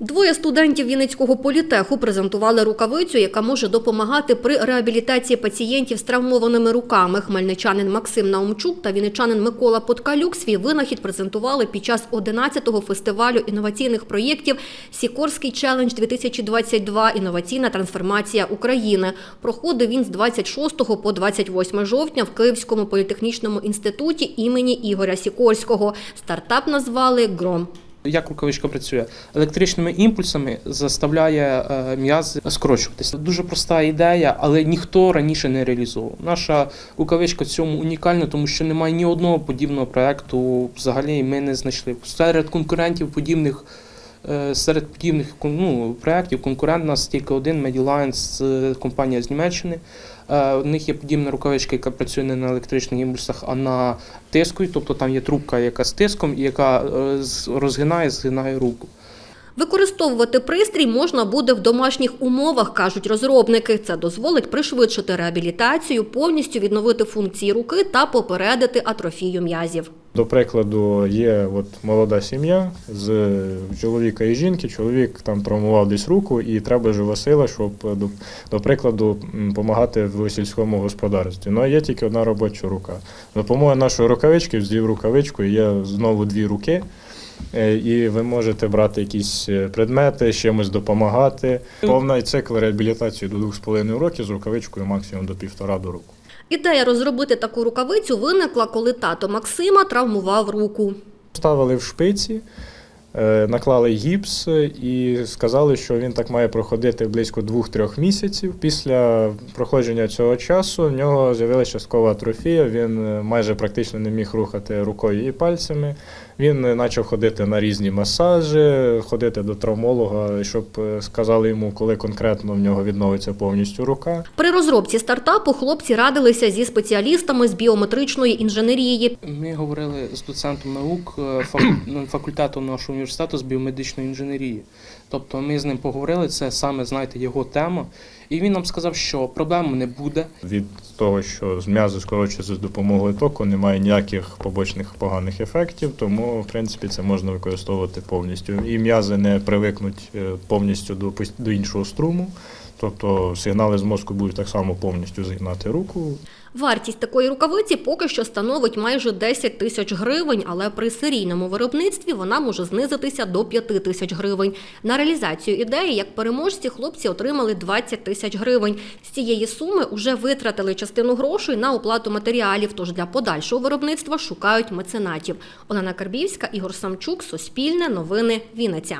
Двоє студентів Вінницького політеху презентували рукавицю, яка може допомагати при реабілітації пацієнтів з травмованими руками. Хмельничанин Максим Наумчук та вінничанин Микола Подкалюк свій винахід презентували під час 11-го фестивалю інноваційних проєктів Сікорський челендж 2022 Інноваційна трансформація України. Проходив він з 26 по 28 жовтня в Київському політехнічному інституті імені Ігоря Сікорського. Стартап назвали Гром. Як рукавичка працює? Електричними імпульсами заставляє е, м'язи скорочуватися. Дуже проста ідея, але ніхто раніше не реалізовував. Наша рукавичка цьому унікальна, тому що немає ні одного подібного проекту. Взагалі ми не знайшли. Серед конкурентів подібних. Е, Серед подібних ну, проєктів конкурент у нас тільки один Medilines, е, компанія з Німеччини. Е, У них є подібна рукавичка, яка працює не на електричних імпульсах, а на тиску. Тобто там є трубка, яка з тиском, яка е, розгинає, згинає руку. Використовувати пристрій можна буде в домашніх умовах, кажуть розробники. Це дозволить пришвидшити реабілітацію, повністю відновити функції руки та попередити атрофію м'язів. До прикладу, є от молода сім'я з чоловіка і жінки. Чоловік там травмував десь руку, і треба жива сила, щоб до, до прикладу допомагати в сільському господарстві. Ну а є тільки одна робоча рука. Допомога нашої рукавички, взів рукавичку, є знову дві руки. Е, І ви можете брати якісь е, предмети, чимось допомагати. Повний цикл реабілітації до 2,5 років з рукавичкою максимум до півтора до року. Ідея розробити таку рукавицю виникла, коли тато Максима травмував руку. Ставили в шпиці, е, наклали гіпс і сказали, що він так має проходити близько 2-3 місяців. Після проходження цього часу в нього з'явилася часткова атрофія. Він майже практично не міг рухати рукою і пальцями. Він е, почав ходити на різні масажі, ходити до травмолога, щоб е, сказали йому, коли конкретно в нього відновиться повністю рука. При розробці стартапу хлопці радилися зі спеціалістами з біометричної інженерії. Ми говорили з доцентом наук е, ну, факультету нашого університету з біомедичної інженерії. Тобто ми з ним поговорили, це саме знаєте його тема. І він нам сказав, що проблем не буде. Від того, що з м'язи скорочується з допомогою току, немає ніяких побочних поганих ефектів, тому в принципі це можна використовувати повністю. І м'язи не привикнуть е, повністю до, до іншого струму, тобто сигнали з мозку будуть так само повністю згинати руку. Вартість такої рукавиці поки що становить майже 10 тисяч гривень, але при серійному виробництві вона може знизитися до 5 тисяч гривень. На реалізацію ідеї, як переможці, хлопці отримали 20 тисяч гривень. З цієї суми вже витратили частину грошей на оплату матеріалів, тож для подальшого виробництва шукають меценатів. Олена Карбівська, Ігор Самчук, Суспільне, Новини, Вінниця.